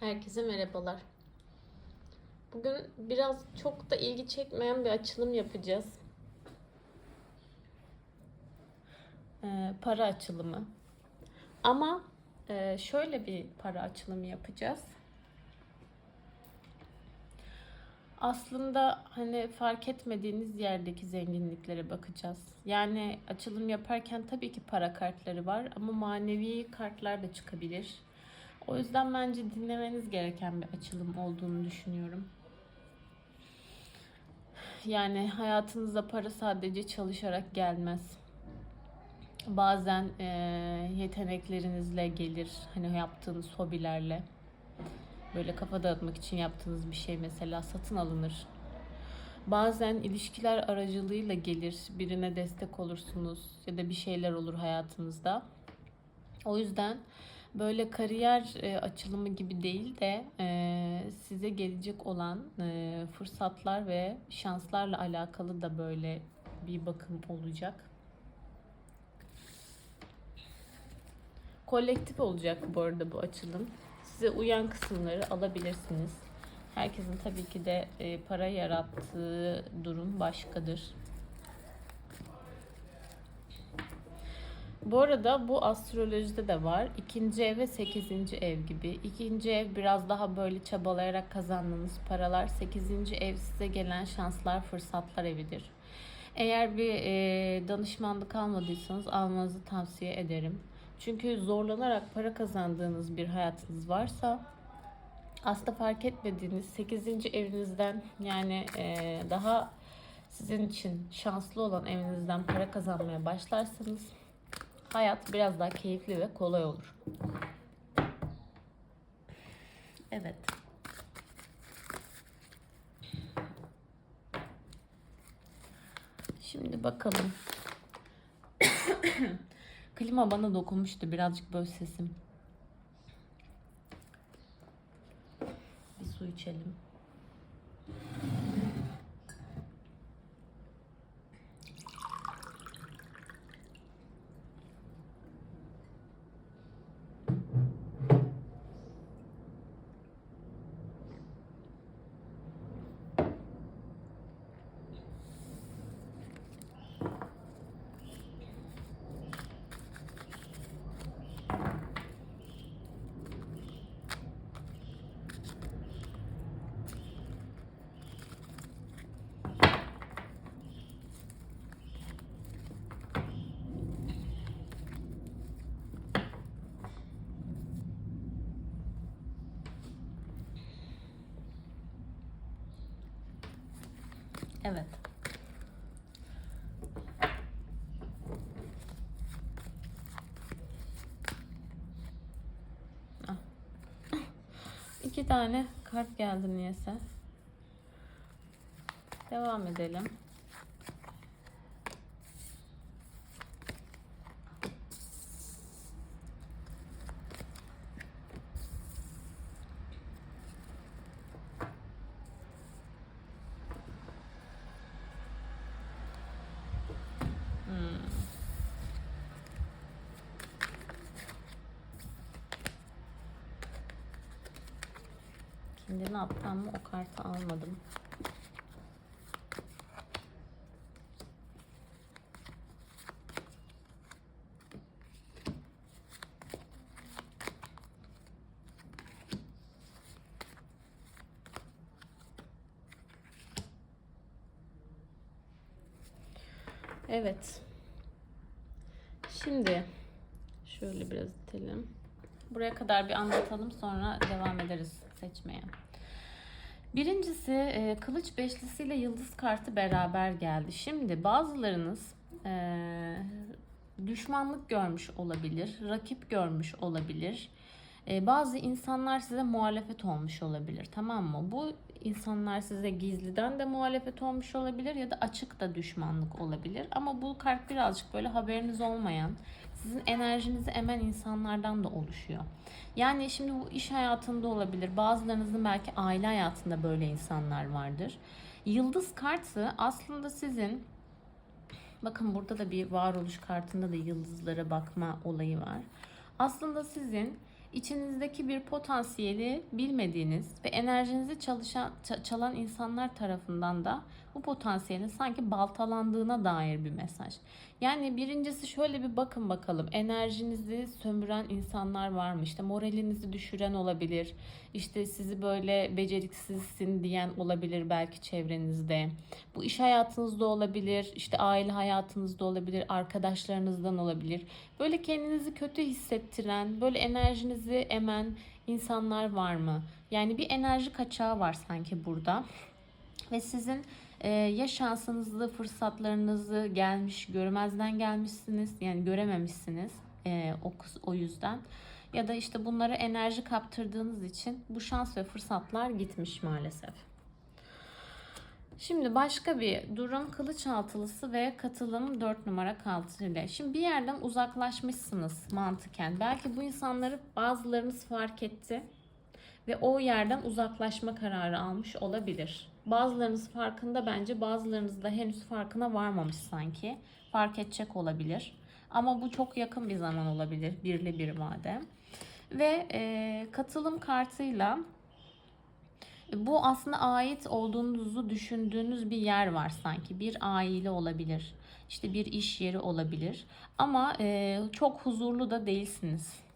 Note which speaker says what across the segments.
Speaker 1: Herkese merhabalar. Bugün biraz çok da ilgi çekmeyen bir açılım yapacağız. Ee, para açılımı. Ama e, şöyle bir para açılımı yapacağız. Aslında hani fark etmediğiniz yerdeki zenginliklere bakacağız. Yani açılım yaparken tabii ki para kartları var ama manevi kartlar da çıkabilir. O yüzden bence dinlemeniz gereken bir açılım olduğunu düşünüyorum. Yani hayatınıza para sadece çalışarak gelmez. Bazen eee, yeteneklerinizle gelir. Hani yaptığınız hobilerle. Böyle kafa dağıtmak için yaptığınız bir şey mesela satın alınır. Bazen ilişkiler aracılığıyla gelir. Birine destek olursunuz ya da bir şeyler olur hayatınızda. O yüzden böyle kariyer e, açılımı gibi değil de e, size gelecek olan e, fırsatlar ve şanslarla alakalı da böyle bir bakım olacak. Kolektif olacak bu arada bu açılım. Size uyan kısımları alabilirsiniz. Herkesin tabii ki de para yarattığı durum başkadır. Bu arada bu astrolojide de var. İkinci ev ve sekizinci ev gibi. İkinci ev biraz daha böyle çabalayarak kazandığınız paralar. Sekizinci ev size gelen şanslar, fırsatlar evidir. Eğer bir e, danışmanlık almadıysanız almanızı tavsiye ederim. Çünkü zorlanarak para kazandığınız bir hayatınız varsa aslında fark etmediğiniz 8. evinizden yani e, daha sizin için şanslı olan evinizden para kazanmaya başlarsanız hayat biraz daha keyifli ve kolay olur. Evet. Şimdi bakalım. Klima bana dokunmuştu birazcık böyle sesim. Bir su içelim. Evet. Ah. İki tane kart geldi niyeyse. Devam edelim. Hmm. Attım ama o kartı almadım. Evet. Şimdi şöyle biraz itelim. Buraya kadar bir anlatalım sonra devam ederiz seçmeye. Birincisi e, kılıç beşlisiyle yıldız kartı beraber geldi. Şimdi bazılarınız e, düşmanlık görmüş olabilir, rakip görmüş olabilir. E, bazı insanlar size muhalefet olmuş olabilir tamam mı? Bu insanlar size gizliden de muhalefet olmuş olabilir ya da açık da düşmanlık olabilir. Ama bu kart birazcık böyle haberiniz olmayan, sizin enerjinizi emen insanlardan da oluşuyor. Yani şimdi bu iş hayatında olabilir. Bazılarınızın belki aile hayatında böyle insanlar vardır. Yıldız kartı aslında sizin bakın burada da bir varoluş kartında da yıldızlara bakma olayı var. Aslında sizin içinizdeki bir potansiyeli bilmediğiniz ve enerjinizi çalışan ça- çalan insanlar tarafından da bu potansiyelin sanki baltalandığına dair bir mesaj. Yani birincisi şöyle bir bakın bakalım enerjinizi sömüren insanlar var mı? İşte moralinizi düşüren olabilir. İşte sizi böyle beceriksizsin diyen olabilir belki çevrenizde. Bu iş hayatınızda olabilir, işte aile hayatınızda olabilir, arkadaşlarınızdan olabilir. Böyle kendinizi kötü hissettiren, böyle enerjinizi emen insanlar var mı? Yani bir enerji kaçağı var sanki burada. Ve sizin e, ya şansınızı, fırsatlarınızı gelmiş, görmezden gelmişsiniz. Yani görememişsiniz e, o, o yüzden. Ya da işte bunlara enerji kaptırdığınız için bu şans ve fırsatlar gitmiş maalesef. Şimdi başka bir durum kılıç altılısı ve katılım 4 numara kaltıyla. Şimdi bir yerden uzaklaşmışsınız mantıken. Belki bu insanları bazılarınız fark etti ve o yerden uzaklaşma kararı almış olabilir. Bazılarınız farkında bence bazılarınız da henüz farkına varmamış sanki. Fark edecek olabilir. Ama bu çok yakın bir zaman olabilir birli bir vade. Ve e, katılım kartıyla bu aslında ait olduğunuzu düşündüğünüz bir yer var sanki. Bir aile olabilir. İşte bir iş yeri olabilir. Ama e, çok huzurlu da değilsiniz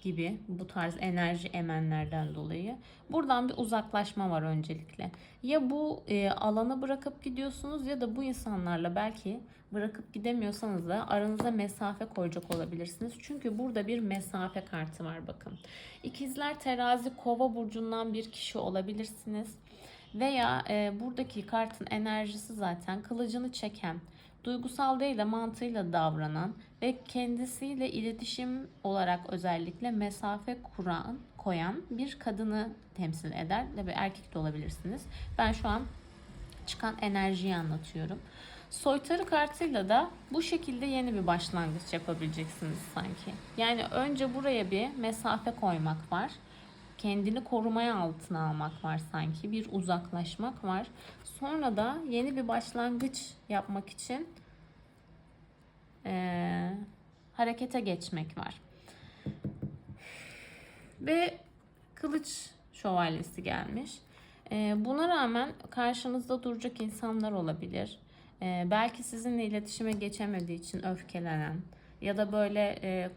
Speaker 1: gibi bu tarz enerji emenlerden dolayı. Buradan bir uzaklaşma var öncelikle. Ya bu e, alanı bırakıp gidiyorsunuz ya da bu insanlarla belki bırakıp gidemiyorsanız da aranıza mesafe koyacak olabilirsiniz. Çünkü burada bir mesafe kartı var bakın. İkizler terazi kova burcundan bir kişi olabilirsiniz. Veya e, buradaki kartın enerjisi zaten kılıcını çeken, duygusal değil de mantığıyla davranan ve kendisiyle iletişim olarak özellikle mesafe kuran, koyan bir kadını temsil eder. Tabii erkek de olabilirsiniz. Ben şu an çıkan enerjiyi anlatıyorum. Soytarı kartıyla da bu şekilde yeni bir başlangıç yapabileceksiniz sanki. Yani önce buraya bir mesafe koymak var. Kendini korumaya altına almak var sanki. Bir uzaklaşmak var. Sonra da yeni bir başlangıç yapmak için eee, harekete geçmek var. Ve kılıç şövalyesi gelmiş. Ee, buna rağmen karşınızda duracak insanlar olabilir. Ee, belki sizinle iletişime geçemediği için öfkelenen ya da böyle e,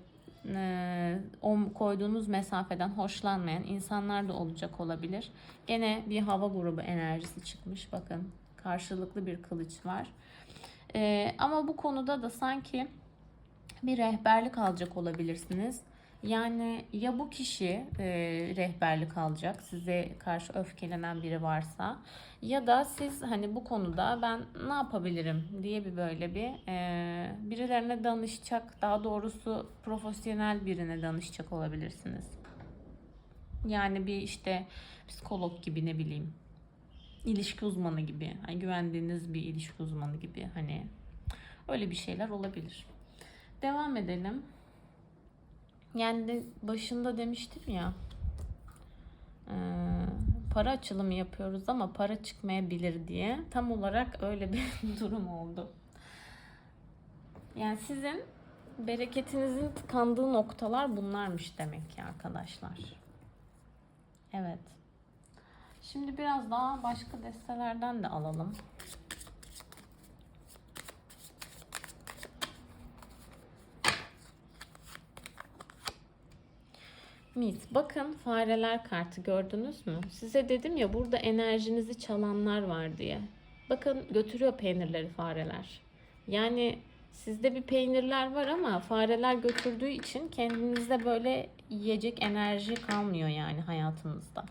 Speaker 1: e, o koyduğunuz mesafeden hoşlanmayan insanlar da olacak olabilir. Gene bir hava grubu enerjisi çıkmış. Bakın karşılıklı bir kılıç var. Ee, ama bu konuda da sanki bir rehberlik alacak olabilirsiniz. Yani ya bu kişi e, rehberlik alacak size karşı öfkelenen biri varsa ya da siz hani bu konuda ben ne yapabilirim diye bir böyle bir e, birilerine danışacak daha doğrusu profesyonel birine danışacak olabilirsiniz. Yani bir işte psikolog gibi ne bileyim ilişki uzmanı gibi hani güvendiğiniz bir ilişki uzmanı gibi hani öyle bir şeyler olabilir. Devam edelim. Yani de başında demiştim ya e, para açılımı yapıyoruz ama para çıkmayabilir diye tam olarak öyle bir durum oldu. Yani sizin bereketinizin tıkandığı noktalar bunlarmış demek ki arkadaşlar. Evet. Şimdi biraz daha başka destelerden de alalım. Mis. Bakın fareler kartı gördünüz mü? Size dedim ya burada enerjinizi çalanlar var diye. Bakın götürüyor peynirleri fareler. Yani sizde bir peynirler var ama fareler götürdüğü için kendinizde böyle yiyecek enerji kalmıyor yani hayatınızda.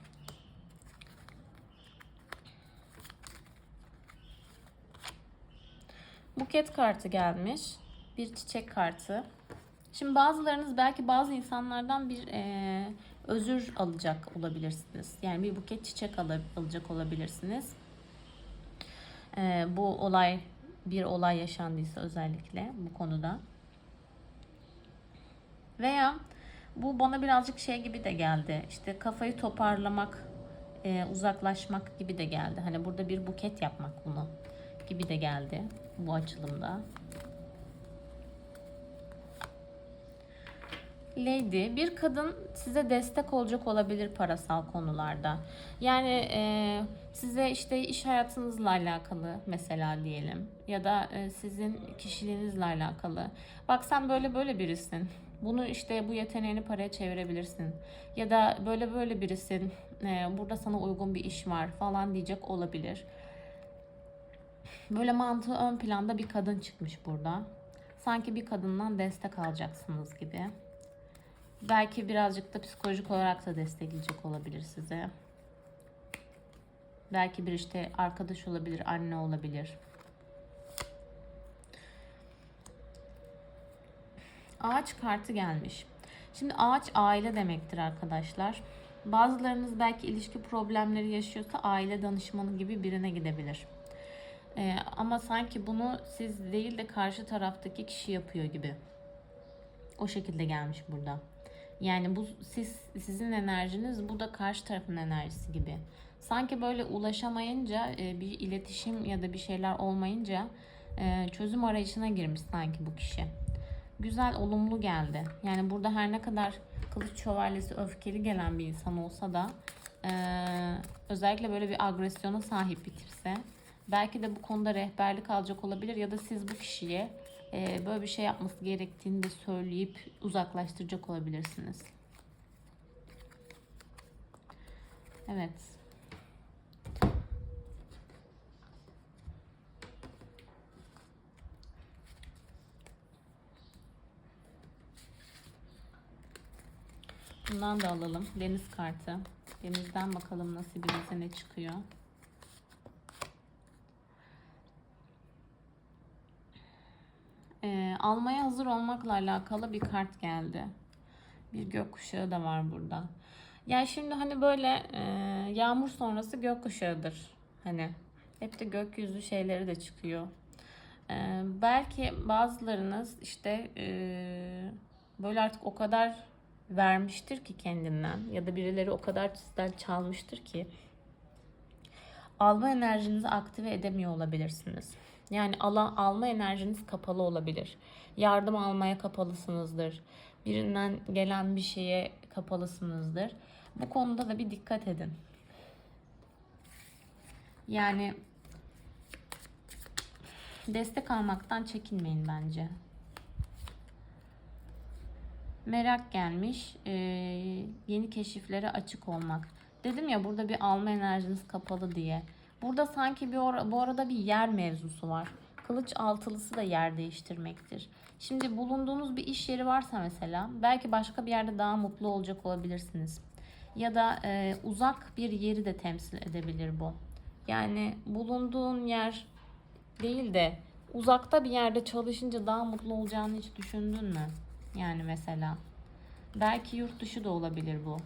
Speaker 1: Buket kartı gelmiş. Bir çiçek kartı. Şimdi bazılarınız belki bazı insanlardan bir e, özür alacak olabilirsiniz. Yani bir buket çiçek al- alacak olabilirsiniz. E, bu olay bir olay yaşandıysa özellikle bu konuda. Veya bu bana birazcık şey gibi de geldi. İşte kafayı toparlamak, e, uzaklaşmak gibi de geldi. Hani burada bir buket yapmak bunu gibi de geldi bu açılımda. Lady bir kadın size destek olacak olabilir parasal konularda. Yani e, size işte iş hayatınızla alakalı mesela diyelim ya da e, sizin kişiliğinizle alakalı. Bak sen böyle böyle birisin. Bunu işte bu yeteneğini paraya çevirebilirsin. Ya da böyle böyle birisin. e, burada sana uygun bir iş var falan diyecek olabilir. Böyle mantığı ön planda bir kadın çıkmış burada. Sanki bir kadından destek alacaksınız gibi. Belki birazcık da psikolojik olarak da destekleyecek olabilir size. Belki bir işte arkadaş olabilir, anne olabilir. Ağaç kartı gelmiş. Şimdi ağaç aile demektir arkadaşlar. Bazılarınız belki ilişki problemleri yaşıyorsa aile danışmanı gibi birine gidebilir. Ee, ama sanki bunu siz değil de karşı taraftaki kişi yapıyor gibi. O şekilde gelmiş burada. Yani bu siz sizin enerjiniz bu da karşı tarafın enerjisi gibi. Sanki böyle ulaşamayınca e, bir iletişim ya da bir şeyler olmayınca e, çözüm arayışına girmiş sanki bu kişi. Güzel, olumlu geldi. Yani burada her ne kadar kılıç şövalyesi öfkeli gelen bir insan olsa da e, özellikle böyle bir agresyona sahip bitirse belki de bu konuda rehberlik alacak olabilir ya da siz bu kişiye böyle bir şey yapması gerektiğini de söyleyip uzaklaştıracak olabilirsiniz. Evet. Bundan da alalım. Deniz kartı. Denizden bakalım nasibinize ne çıkıyor. Ee, almaya hazır olmakla alakalı bir kart geldi. Bir gökkuşağı da var burada. Yani şimdi hani böyle e, yağmur sonrası gökkuşağıdır. Hani hep de gökyüzü şeyleri de çıkıyor. Ee, belki bazılarınız işte e, böyle artık o kadar vermiştir ki kendinden ya da birileri o kadar sizden çalmıştır ki alma enerjinizi aktive edemiyor olabilirsiniz. Yani ala, alma enerjiniz kapalı olabilir. Yardım almaya kapalısınızdır. Birinden gelen bir şeye kapalısınızdır. Bu konuda da bir dikkat edin. Yani destek almaktan çekinmeyin bence. Merak gelmiş. Ee, yeni keşiflere açık olmak. Dedim ya burada bir alma enerjiniz kapalı diye. Burada sanki bir or- bu arada bir yer mevzusu var. Kılıç altılısı da yer değiştirmektir. Şimdi bulunduğunuz bir iş yeri varsa mesela belki başka bir yerde daha mutlu olacak olabilirsiniz. Ya da e, uzak bir yeri de temsil edebilir bu. Yani bulunduğun yer değil de uzakta bir yerde çalışınca daha mutlu olacağını hiç düşündün mü? Yani mesela belki yurt dışı da olabilir bu.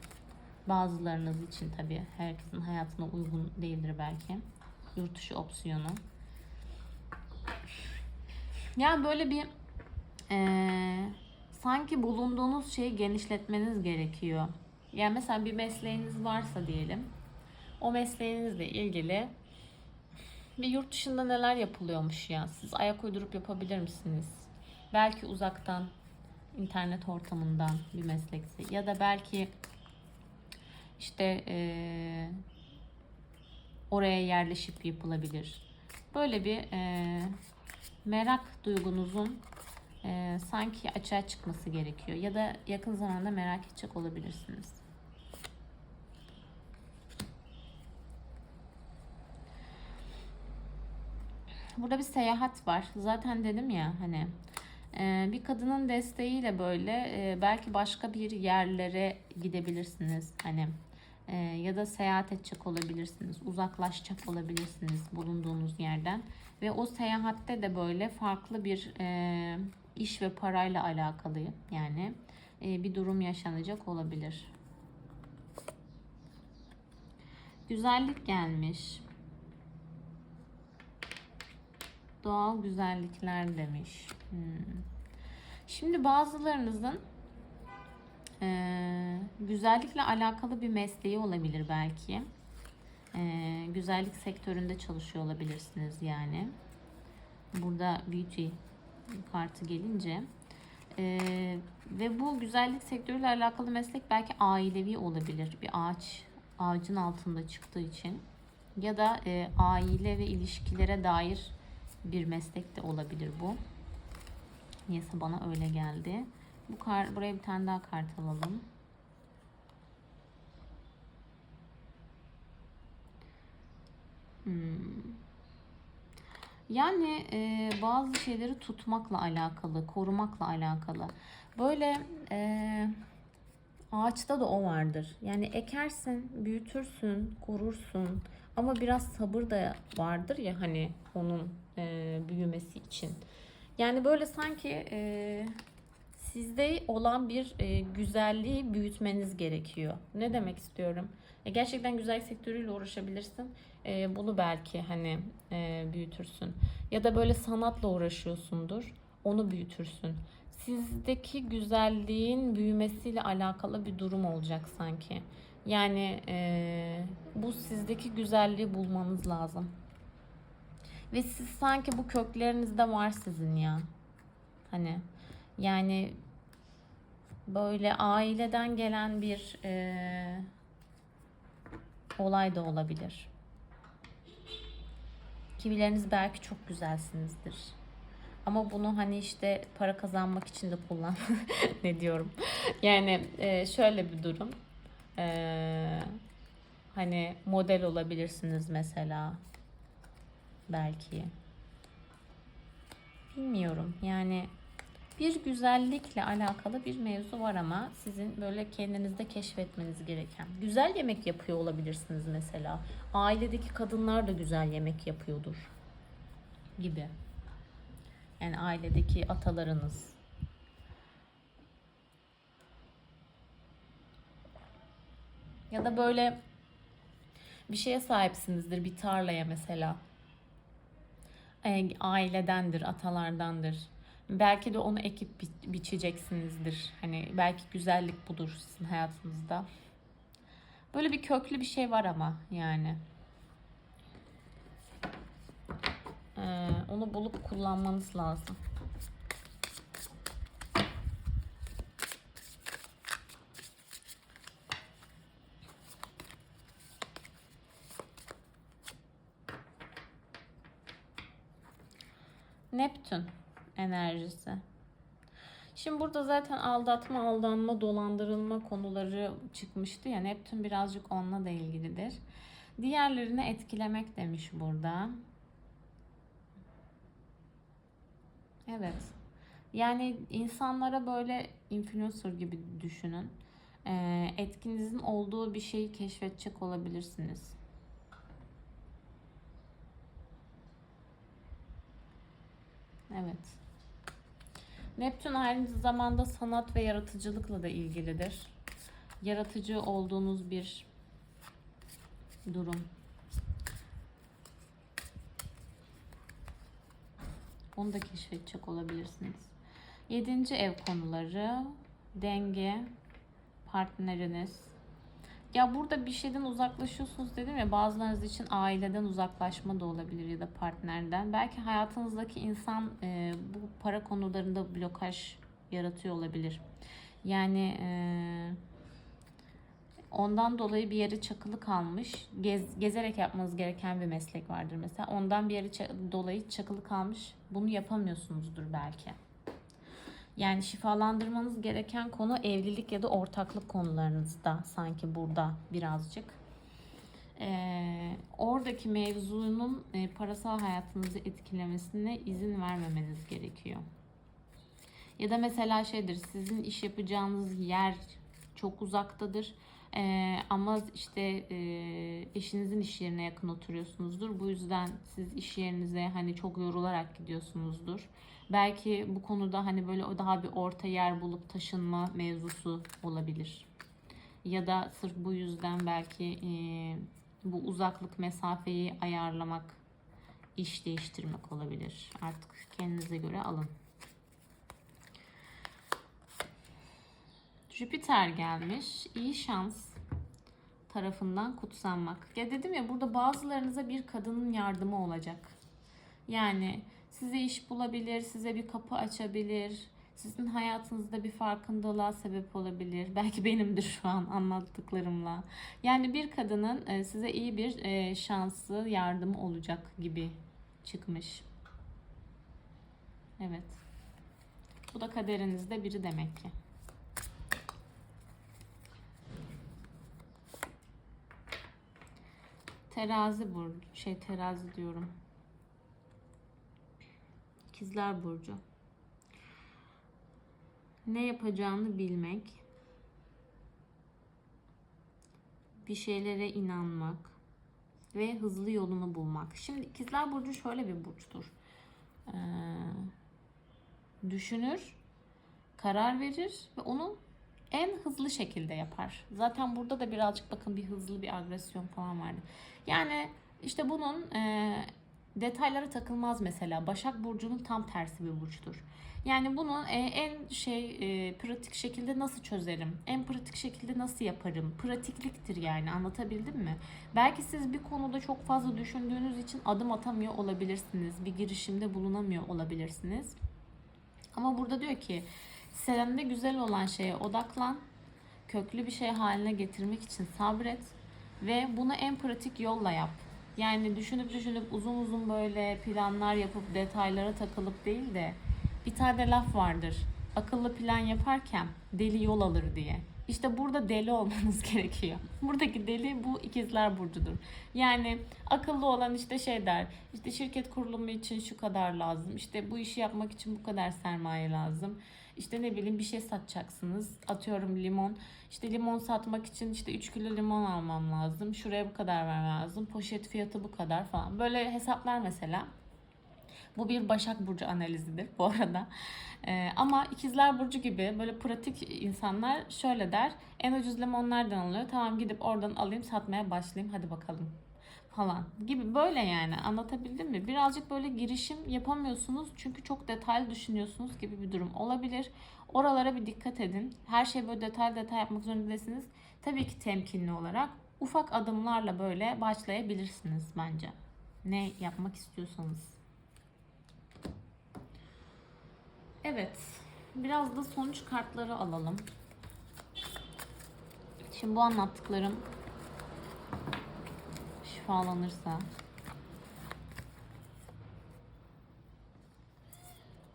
Speaker 1: Bazılarınız için tabii herkesin hayatına uygun değildir belki. Yurt dışı opsiyonu. Yani böyle bir eee, sanki bulunduğunuz şeyi genişletmeniz gerekiyor. Yani mesela bir mesleğiniz varsa diyelim. O mesleğinizle ilgili bir yurt dışında neler yapılıyormuş ya. Siz ayak uydurup yapabilir misiniz? Belki uzaktan internet ortamından bir meslekse ya da belki işte eee, oraya yerleşip yapılabilir. Böyle bir eee, merak duygunuzun eee, sanki açığa çıkması gerekiyor ya da yakın zamanda merak edecek olabilirsiniz. Burada bir seyahat var. Zaten dedim ya hani e, bir kadının desteğiyle böyle e, belki başka bir yerlere gidebilirsiniz. Hani e, ya da seyahat edecek olabilirsiniz. Uzaklaşacak olabilirsiniz bulunduğunuz yerden. Ve o seyahatte de böyle farklı bir e, iş ve parayla alakalı yani bir durum yaşanacak olabilir. Güzellik gelmiş. Doğal güzellikler demiş. Hmm. Şimdi bazılarınızın eee, güzellikle alakalı bir mesleği olabilir belki. Eee, güzellik sektöründe çalışıyor olabilirsiniz yani. Burada beauty kartı gelince Ee, ve bu güzellik sektörüyle alakalı meslek belki ailevi olabilir. Bir ağaç ağacın altında çıktığı için ya da e, aile ve ilişkilere dair bir meslek de olabilir bu. Niyeyse bana öyle geldi. Bu kar, buraya bir tane daha kart alalım. Hmm. Yani e, bazı şeyleri tutmakla alakalı, korumakla alakalı. Böyle e, ağaçta da o vardır. Yani ekersin, büyütürsün, korursun. Ama biraz sabır da vardır ya hani onun e, büyümesi için. Yani böyle sanki e, sizde olan bir e, güzelliği büyütmeniz gerekiyor. Ne demek istiyorum? E, gerçekten güzellik sektörüyle uğraşabilirsin. E, bunu belki hani e, büyütürsün. Ya da böyle sanatla uğraşıyorsundur. Onu büyütürsün. Sizdeki güzelliğin büyümesiyle alakalı bir durum olacak sanki. Yani e, bu sizdeki güzelliği bulmanız lazım. Ve siz sanki bu köklerinizde var sizin ya. Hani yani böyle aileden gelen bir e, olay da olabilir. Kimileriniz belki çok güzelsinizdir. Ama bunu hani işte para kazanmak için de kullan. ne diyorum? Yani e, şöyle bir durum. E, hani model olabilirsiniz mesela. Belki. Bilmiyorum. Yani bir güzellikle alakalı bir mevzu var ama sizin böyle kendinizde keşfetmeniz gereken. Güzel yemek yapıyor olabilirsiniz mesela. Ailedeki kadınlar da güzel yemek yapıyordur gibi. Yani ailedeki atalarınız. Ya da böyle bir şeye sahipsinizdir bir tarlaya mesela. E, ailedendir, atalardandır. Belki de onu ekip bi- biçeceksinizdir. Hani belki güzellik budur sizin hayatınızda. Böyle bir köklü bir şey var ama yani. Ee, onu bulup kullanmanız lazım. Neptün enerjisi. Şimdi burada zaten aldatma, aldanma, dolandırılma konuları çıkmıştı ya. Neptün birazcık onunla da ilgilidir. Diğerlerini etkilemek demiş burada. Evet. Yani insanlara böyle influencer gibi düşünün. Ee, etkinizin olduğu bir şeyi keşfedecek olabilirsiniz. Evet. Neptün aynı zamanda sanat ve yaratıcılıkla da ilgilidir. Yaratıcı olduğunuz bir durum. Onu da keşfedecek olabilirsiniz. Yedinci ev konuları, denge, partneriniz. Ya burada bir şeyden uzaklaşıyorsunuz dedim ya bazılarınız için aileden uzaklaşma da olabilir ya da partnerden. Belki hayatınızdaki insan e, bu para konularında blokaj yaratıyor olabilir. Yani e, ondan dolayı bir yere çakılı kalmış. Gez, gezerek yapmanız gereken bir meslek vardır mesela. Ondan bir yere dolayı çakılı kalmış. Bunu yapamıyorsunuzdur belki. Yani şifalandırmanız gereken konu evlilik ya da ortaklık konularınızda sanki burada birazcık. Ee, oradaki mevzunun e, parasal hayatınızı etkilemesine izin vermemeniz gerekiyor. Ya da mesela şeydir sizin iş yapacağınız yer çok uzaktadır. Ee, ama işte e, eşinizin iş yerine yakın oturuyorsunuzdur. Bu yüzden siz iş yerinize hani çok yorularak gidiyorsunuzdur. Belki bu konuda hani böyle daha bir orta yer bulup taşınma mevzusu olabilir. Ya da sırf bu yüzden belki e, bu uzaklık mesafeyi ayarlamak, iş değiştirmek olabilir. Artık kendinize göre alın. Jüpiter gelmiş. İyi şans tarafından kutsanmak. Ya dedim ya burada bazılarınıza bir kadının yardımı olacak. Yani size iş bulabilir, size bir kapı açabilir, Sizin hayatınızda bir farkındalığa sebep olabilir. Belki benimdir şu an anlattıklarımla. Yani bir kadının e, size iyi bir e, şansı, yardımı olacak gibi çıkmış. Evet. Bu da kaderinizde biri demek ki. Terazi burcu, şey terazi diyorum. İkizler burcu. Ne yapacağını bilmek. Bir şeylere inanmak ve hızlı yolunu bulmak. Şimdi ikizler burcu şöyle bir burçtur. Ee, düşünür, karar verir ve onu en hızlı şekilde yapar. Zaten burada da birazcık bakın bir hızlı bir agresyon falan vardı. Yani işte bunun e, detaylara takılmaz mesela. Başak Burcu'nun tam tersi bir burçtur. Yani bunu e, en şey e, pratik şekilde nasıl çözerim? En pratik şekilde nasıl yaparım? Pratikliktir yani anlatabildim mi? Belki siz bir konuda çok fazla düşündüğünüz için adım atamıyor olabilirsiniz. Bir girişimde bulunamıyor olabilirsiniz. Ama burada diyor ki sende güzel olan şeye odaklan. Köklü bir şey haline getirmek için sabret ve bunu en pratik yolla yap. Yani düşünüp düşünüp uzun uzun böyle planlar yapıp detaylara takılıp değil de bir tane laf vardır. Akıllı plan yaparken deli yol alır diye. İşte burada deli olmanız gerekiyor. Buradaki deli bu ikizler burcudur. Yani akıllı olan işte şey der. İşte şirket kurulumu için şu kadar lazım. İşte bu işi yapmak için bu kadar sermaye lazım. İşte ne bileyim bir şey satacaksınız. Atıyorum limon. İşte limon satmak için işte 3 kilo limon almam lazım. Şuraya bu kadar vermem lazım. Poşet fiyatı bu kadar falan. Böyle hesaplar mesela. Bu bir Başak Burcu analizidir bu arada. Ee, ama ikizler Burcu gibi böyle pratik insanlar şöyle der. En ucuz limon nereden alıyor? Tamam gidip oradan alayım satmaya başlayayım hadi bakalım falan gibi böyle yani anlatabildim mi? Birazcık böyle girişim yapamıyorsunuz çünkü çok detaylı düşünüyorsunuz gibi bir durum olabilir. Oralara bir dikkat edin. Her şey böyle detay detay yapmak zorunda değilsiniz. Tabii ki temkinli olarak ufak adımlarla böyle başlayabilirsiniz bence. Ne yapmak istiyorsanız. Evet. Biraz da sonuç kartları alalım. Şimdi bu anlattıklarım şifalanırsa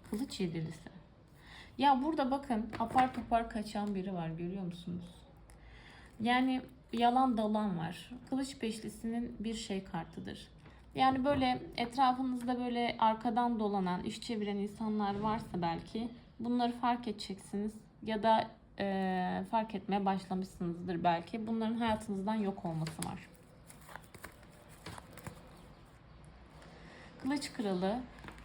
Speaker 1: Kılıç yedilisi. Ya burada bakın apar topar kaçan biri var görüyor musunuz? Yani yalan dolan var. Kılıç beşlisinin bir şey kartıdır. Yani böyle etrafınızda böyle arkadan dolanan, iş çeviren insanlar varsa belki bunları fark edeceksiniz. Ya da e, fark etmeye başlamışsınızdır belki. Bunların hayatınızdan yok olması var. Kılıç kralı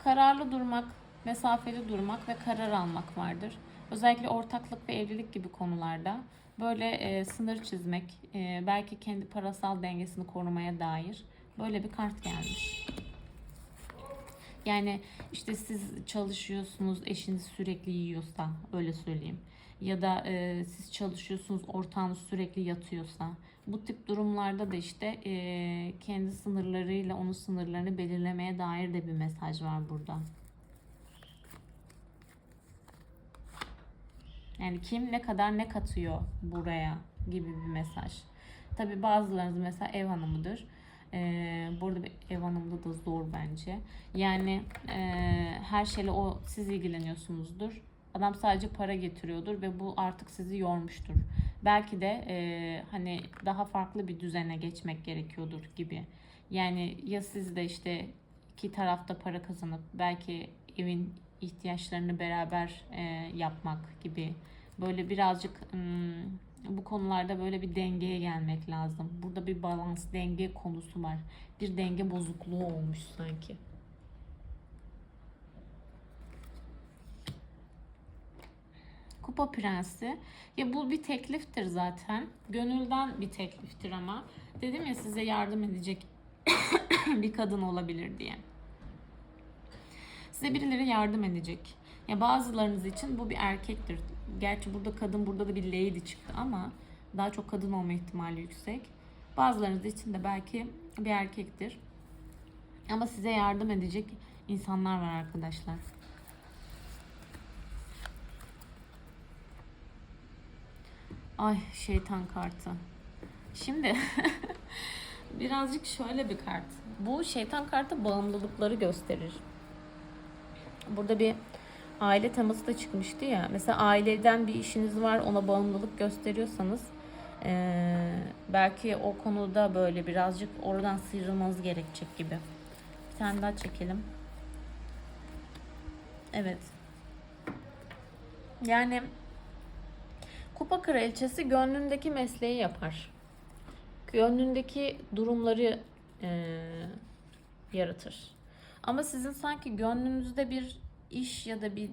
Speaker 1: kararlı durmak, mesafeli durmak ve karar almak vardır. Özellikle ortaklık ve evlilik gibi konularda böyle e, sınır çizmek, e, belki kendi parasal dengesini korumaya dair böyle bir kart gelmiş. Yani işte siz çalışıyorsunuz, eşiniz sürekli yiyorsa öyle söyleyeyim. Ya da e, siz çalışıyorsunuz, ortağınız sürekli yatıyorsa. Bu tip durumlarda da işte e, kendi sınırlarıyla onun sınırlarını belirlemeye dair de bir mesaj var burada. Yani kim ne kadar ne katıyor buraya gibi bir mesaj. Tabi bazılarınız mesela ev hanımıdır. Ee, burada bir ev hanımda da zor bence. Yani e, her şeyle o siz ilgileniyorsunuzdur. Adam sadece para getiriyordur ve bu artık sizi yormuştur. Belki de e, hani daha farklı bir düzene geçmek gerekiyordur gibi. Yani ya siz de işte iki tarafta para kazanıp belki evin ihtiyaçlarını beraber e, yapmak gibi böyle birazcık hmm, bu konularda böyle bir dengeye gelmek lazım. Burada bir balans, denge konusu var. Bir denge bozukluğu olmuş sanki. Kupa Prensi. Ya bu bir tekliftir zaten. Gönülden bir tekliftir ama. Dedim ya size yardım edecek bir kadın olabilir diye. Size birileri yardım edecek. Ya bazılarınız için bu bir erkektir. Gerçi burada kadın burada da bir lady çıktı ama daha çok kadın olma ihtimali yüksek. Bazılarınız için de belki bir erkektir. Ama size yardım edecek insanlar var arkadaşlar. Ay şeytan kartı. Şimdi birazcık şöyle bir kart. Bu şeytan kartı bağımlılıkları gösterir. Burada bir aile teması da çıkmıştı ya. Mesela aileden bir işiniz var ona bağımlılık gösteriyorsanız eee, belki o konuda böyle birazcık oradan sıyrılmanız gerekecek gibi. Bir tane daha çekelim. Evet. Yani Kupa kraliçesi gönlündeki mesleği yapar. Gönlündeki durumları eee, yaratır. Ama sizin sanki gönlünüzde bir iş ya da bir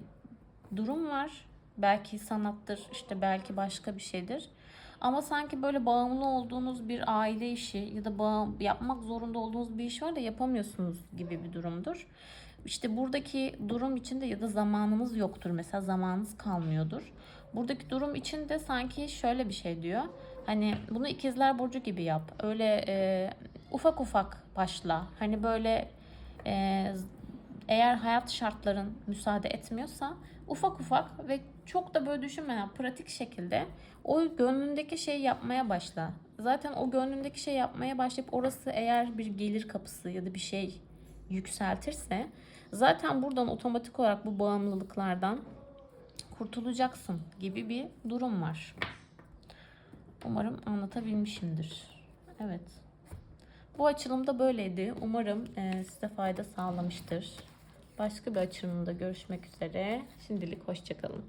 Speaker 1: durum var. Belki sanattır, işte belki başka bir şeydir. Ama sanki böyle bağımlı olduğunuz bir aile işi ya da bağım, yapmak zorunda olduğunuz bir iş var da yapamıyorsunuz gibi bir durumdur. İşte buradaki durum içinde ya da zamanınız yoktur. Mesela zamanınız kalmıyordur. Buradaki durum için de sanki şöyle bir şey diyor. Hani bunu ikizler burcu gibi yap. Öyle e, ufak ufak başla. Hani böyle e, eğer hayat şartların müsaade etmiyorsa ufak ufak ve çok da böyle düşünmeden pratik şekilde o gönlündeki şeyi yapmaya başla. Zaten o gönlündeki şey yapmaya başlayıp orası eğer bir gelir kapısı ya da bir şey yükseltirse zaten buradan otomatik olarak bu bağımlılıklardan kurtulacaksın gibi bir durum var. Umarım anlatabilmişimdir. Evet. Bu açılım da böyleydi. Umarım e, size fayda sağlamıştır. Başka bir açılımda görüşmek üzere. Şimdilik hoşçakalın.